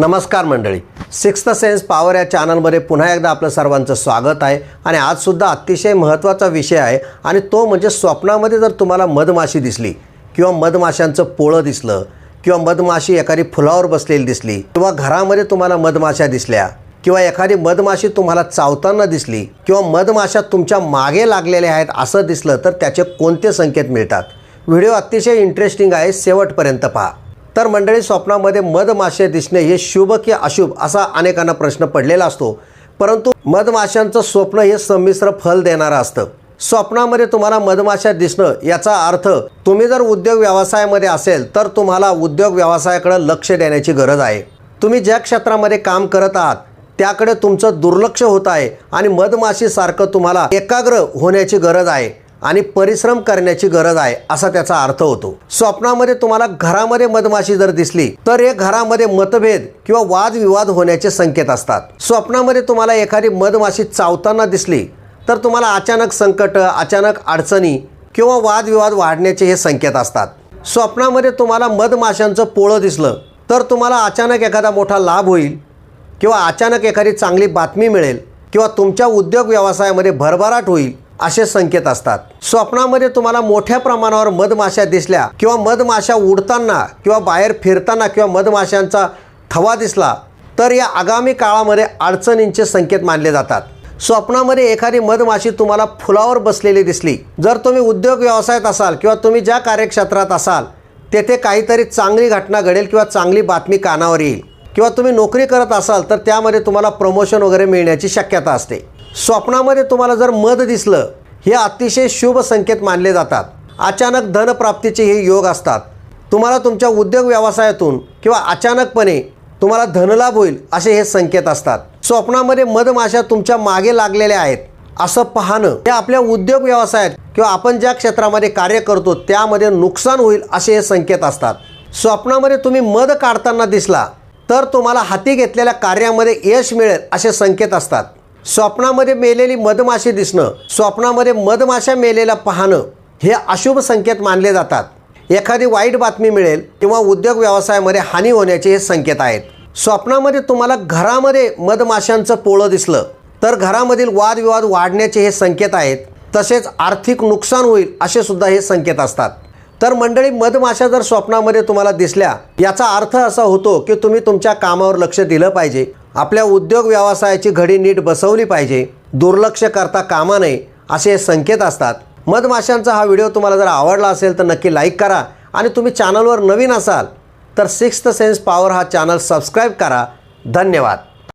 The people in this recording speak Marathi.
नमस्कार मंडळी. सिक्स्थ सेन्स पॉवर या चॅनलमध्ये पुन्हा एकदा आपलं सर्वांचं स्वागत आहे आणि आजसुद्धा अतिशय महत्त्वाचा विषय आहे आणि तो म्हणजे स्वप्नामध्ये जर तुम्हाला मधमाशी दिसली किंवा मधमाशांचं पोळं दिसलं किंवा मधमाशी एखादी फुलावर बसलेली दिसली किंवा घरामध्ये तुम्हाला मधमाशा दिसल्या किंवा एखादी मधमाशी तुम्हाला चावताना दिसली किंवा मधमाशा तुमच्या मागे लागलेल्या आहेत असं दिसलं तर त्याचे कोणते संकेत मिळतात? व्हिडिओ अतिशय इंटरेस्टिंग आहे शेवटपर्यंत पहा. तर मंडळी स्वप्नामध्ये मधमाशे दिसणे हे शुभ की अशुभ असा अनेकांना प्रश्न पडलेला असतो. परंतु मधमाशांचं स्वप्न हे संमिश्र फल देणारं असतं. स्वप्नामध्ये तुम्हाला मधमाशा दिसणं याचा अर्थ तुम्ही जर उद्योग व्यवसायामध्ये असेल तर तुम्हाला उद्योग व्यवसायाकडे लक्ष देण्याची गरज आहे. तुम्ही ज्या क्षेत्रामध्ये काम करत आहात त्याकडे तुमचं दुर्लक्ष होत आहे आणि मधमाशीसारखं तुम्हाला एकाग्र होण्याची गरज आहे. आणि परिश्रम करण्याची गरज आहे असा त्याचा अर्थ होतो. स्वप्नामध्ये तुम्हाला घरामध्ये मधमाशी जर दिसली तर हे घरामध्ये मतभेद किंवा वादविवाद होण्याचे संकेत असतात. स्वप्नामध्ये तुम्हाला एखादी मधमाशी चावताना दिसली तर तुम्हाला अचानक संकट अचानक अडचणी किंवा वादविवाद वाढण्याचे हे संकेत असतात. स्वप्नामध्ये तुम्हाला मधमाशांचं पोळं दिसलं तर तुम्हाला अचानक एखादा मोठा लाभ होईल किंवा अचानक एखादी चांगली बातमी मिळेल किंवा तुमच्या उद्योग व्यवसायामध्ये भरभराट होईल. असे संकेत असतात. स्वप्नामध्ये तुम्हाला मोठ्या प्रमाणावर मधमाशा दिसल्या किंवा मधमाशा उडताना किंवा बाहेर फिरताना किंवा मधमाशांचा थवा दिसला तर या आगामी काळामध्ये अडचणींचे संकेत मानले जातात. स्वप्नामध्ये एखादी मधमाशी तुम्हाला फुलावर बसलेली दिसली. जर तुम्ही उद्योग व्यवसायात असाल किंवा तुम्ही ज्या कार्यक्षेत्रात असाल तेथे काहीतरी चांगली घटना घडेल किंवा चांगली बातमी कानावर येईल. किंवा तुम्ही नोकरी करत असाल तर त्यामध्ये तुम्हाला प्रमोशन वगैरे मिळण्याची शक्यता असते. स्वप्नामध्ये तुम्हाला जर मध दिसलं हे अतिशय शुभ संकेत मानले जातात. अचानक धनप्राप्तीचे हे योग असतात. तुम्हाला तुमच्या उद्योग व्यवसायातून किंवा अचानकपणे तुम्हाला धनलाभ होईल असे हे संकेत असतात. स्वप्नामध्ये मधमाशा तुमच्या मागे लागलेल्या आहेत. असं पाहणं हे आपल्या उद्योग व्यवसायात किंवा आपण ज्या क्षेत्रामध्ये कार्य करतो त्यामध्ये नुकसान होईल असे हे संकेत असतात. स्वप्नामध्ये तुम्ही मध काढताना दिसला तर तुम्हाला हाती घेतलेल्या कार्यामध्ये यश मिळेल असे संकेत असतात. स्वप्नामध्ये मेलेली मधमाशी दिसणं स्वप्नामध्ये मधमाशा मेलेला पाहणं हे अशुभ संकेत मानले जातात. एखादी वाईट बातमी मिळेल किंवा उद्योग व्यवसायामध्ये हानी होण्याचे हे संकेत आहेत. स्वप्नामध्ये तुम्हाला घरामध्ये मधमाशांचं पोळं दिसलं तर घरामधील वादविवाद वाढण्याचे हे संकेत आहेत. तसेच आर्थिक नुकसान होईल असे सुद्धा हे संकेत असतात. तर मंडळी मधमाशा जर स्वप्नामध्ये तुम्हाला दिसल्या याचा अर्थ असा होतो की तुम्ही तुमच्या कामावर लक्ष दिलं पाहिजे. आपल्या उद्योग व्यवसायाची घडी नीट बसवली पाहिजे दुर्लक्ष करता कामा नये असे संकेत असतात. मधमाशांचा हा व्हिडिओ तुम्हाला जर आवडला असेल तर नक्की लाईक करा आणि तुम्ही चॅनलवर नवीन असाल तर सिक्स्थ सेन्स पॉवर हा चॅनल सबस्क्राईब करा. धन्यवाद.